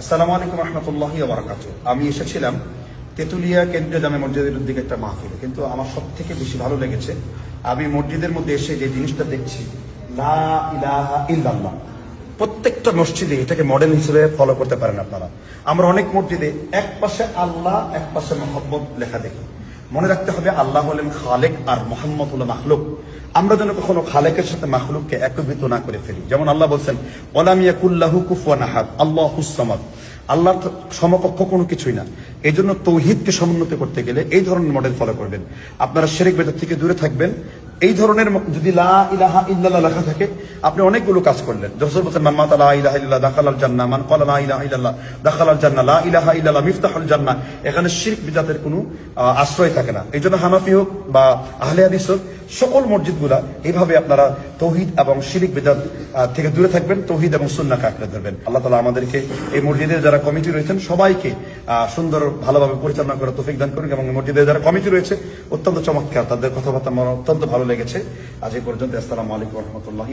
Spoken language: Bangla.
আসসালামু আলাইকুম রহমতুল্লাহ বারাকাত আমি এসেছিলাম তেতুলিয়া কেন্দ্রীয় জামে মসজিদের দিকে একটা মাহফিলে, কিন্তু আমার সব থেকে বেশি ভালো লেগেছে আমি মসজিদের মধ্যে এসে যে জিনিসটা দেখছি, লা ইলাহা ইল্লাল্লাহ। প্রত্যেকটা মসজিদে এটাকে মডেল হিসেবে ফলো করতে পারেন আপনারা। আমরা অনেক মসজিদে এক পাশে আল্লাহ, এক পাশে মোহাম্মদ লেখা দেখি। মনে রাখতে হবে আল্লাহ হলেন খালেক আর মোহাম্মদ হলো মাখলুক। আমরা যেন কখনো খালেকের সাথে মাখলুককে একত্রিত না করে ফেলি। যেমন আল্লাহ বলছেন ওলামিয়া কুল্লাহু কুফুয়ান আহাদ, আল্লাহ হুসামাদ আল্লাহর সমকক্ষ কোনো কিছুই না। এই জন্য তৌহিদকে সমুন্নত করতে গেলে এই ধরনের মডেল ফলো করবেন। আপনারা শেরেক বেদার থেকে দূরে থাকবেন। এই ধরনের যদি লা ইলাহা ইল্লাল্লাহ লেখা থাকে, আপনি অনেকগুলো কাজ করলেন। যখন বলছেন, মান মাতা লা ইলাহা ইল্লাল্লাহ, দাখালাল জান্নাহ। মান ক্বালা লা ইলাহা ইল্লাল্লাহ, দাখালাল জান্নাহ। লা ইলাহা ইল্লাল্লাহ, মিফতাহুল জান্নাহ। এখানে শিরক বিদাতের কোনো আশ্রয় থাকে না। এই জন্য হানাফি হোক বা আহলে হাদিস হোক সকল মসজিদগুলা এইভাবে আপনারা তৌহিদ এবং শিরিক বেদাত থেকে দূরে থাকবেন, তৌহিদ এবং সুন্নাকে আঁকড়ে ধরবেন। আল্লাহ তালা আমাদেরকে এই মসজিদের যারা কমিটি রয়েছেন, সবাইকে সুন্দর ভালোভাবে পরিচালনা করে তৌফিক দান করুন এবং এই মসজিদের যারা কমিটি রয়েছে, অত্যন্ত চমৎকার, তাদের কথাবার্তা আমার অত্যন্ত ভালো লেগেছে। আজ এই পর্যন্ত, আসসালামু আলাইকুম রহমতুল্লাহ